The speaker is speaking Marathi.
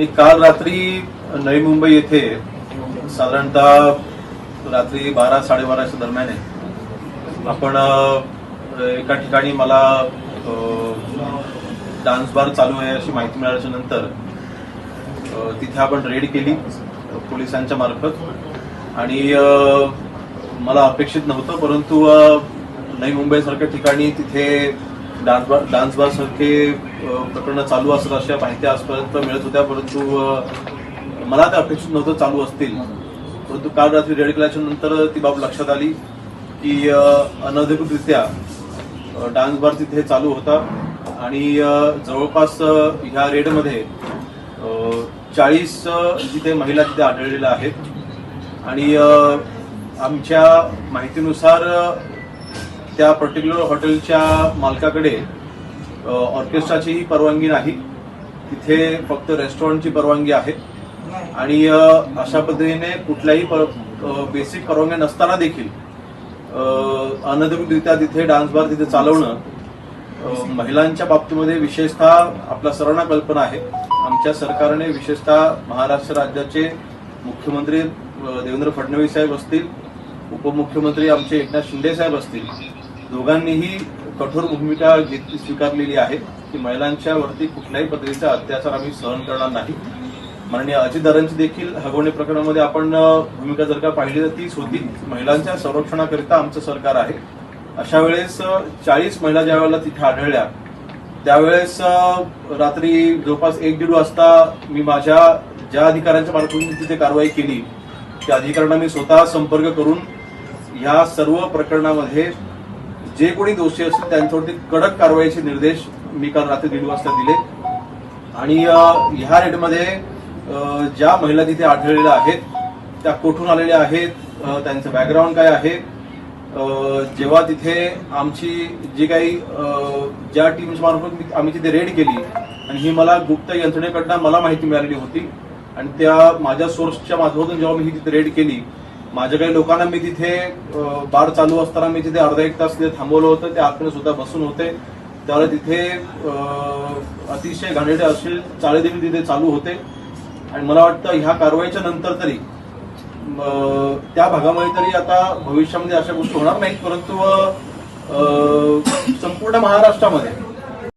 मी काल रात्री नवी मुंबई येथे साधारणतः रात्री बारा साडेबाराच्या दरम्यान आहे. आपण एका ठिकाणी मला डान्स बार चालू आहे अशी माहिती मिळाल्याच्या नंतर तिथे आपण रेड केली पोलिसांच्या मार्फत. आणि मला अपेक्षित नव्हतं परंतु नवी मुंबईसारख्या ठिकाणी तिथे डान्स बार डान्स बारसारखे प्रकरणं चालू असतात अशा माहिती आजपर्यंत मिळत होत्या परंतु मला त्या अपेक्षित नव्हतं चालू असतील. परंतु काल रात्री रेड केल्याच्यानंतर ती बाब लक्षात आली की अनधिकृतरित्या डान्स बार तिथे चालू होता आणि जवळपास ह्या रेडमध्ये चाळीस जिथे महिला तिथे आढळलेल्या आहेत. आणि आमच्या माहितीनुसार त्या पर्टिक्युलर हॉटेलच्या मालकाकडे ऑर्केस्ट्राचीही परवानगी नाही. तिथे फक्त रेस्टॉरंटची परवानगी आहे. आणि अशा पद्धतीने कुठल्याही बेसिक परवानग्या नसताना देखील अनधिकृतरित्या तिथे डान्स बार तिथे चालवणं महिलांच्या बाबतीमध्ये विशेषतः आपला सर्वांना कल्पना आहे. आमच्या सरकारने विशेषतः महाराष्ट्र राज्याचे मुख्यमंत्री देवेंद्र फडणवीस साहेब असतील उपमुख्यमंत्री आमचे एकनाथ शिंदे साहेब असतील दोघांनीही कठोर भूमिका घेतली स्वीकारलेली आहे की महिलांच्या वरती कुठल्याही पद्धतीचा अत्याचार आम्ही सहन करणार नाही. माननीय अजितदारांची देखील हगवणे प्रकरणामध्ये आपण भूमिका जर का पाहिली तर तीच होती. महिलांच्या संरक्षणाकरिता आमचं सरकार आहे. अशा वेळेस चाळीस महिला ज्या वेळेला तिथे आढळल्या त्यावेळेस रात्री जवळपास एक दीड वाजता मी माझ्या ज्या अधिकाऱ्यांच्या मार्फत तिथे कारवाई केली त्या अधिकाऱ्यांना मी स्वतः संपर्क करून ह्या सर्व प्रकरणामध्ये जे कोणी दोषी असतील त्यांच्यावरती कडक कारवाईचे निर्देश मी काल रात्री दीड वाजता दिले. आणि ह्या रेडमध्ये ज्या महिला तिथे आढळलेल्या आहेत त्या कोठून आलेल्या आहेत त्यांचं बॅकग्राऊंड काय आहे जेव्हा तिथे आमची जी काही ज्या टीम्स मार्फत आम्ही तिथे रेड केली आणि ही मला गुप्त यंत्रणेकडनं मला माहिती मिळालेली होती आणि त्या माझ्या सोर्सच्या माध्यमातून जेव्हा मी ही तिथे रेड केली माझ्या काही लोकांना मी तिथे बार चालू असताना मी तिथे अर्धा एक तास तिथे थांबवलं होतं. ते आतमध्ये सुद्धा बसून होते. त्यावेळेला तिथे अतिशय घाणेरडे असे चाळे देखील तिथे चालू होते. आणि मला वाटतं ह्या कारवाईच्या नंतर तरी त्या भागामध्ये तरी आता भविष्यामध्ये अशा गोष्टी होणार नाहीत. परंतु संपूर्ण महाराष्ट्रामध्ये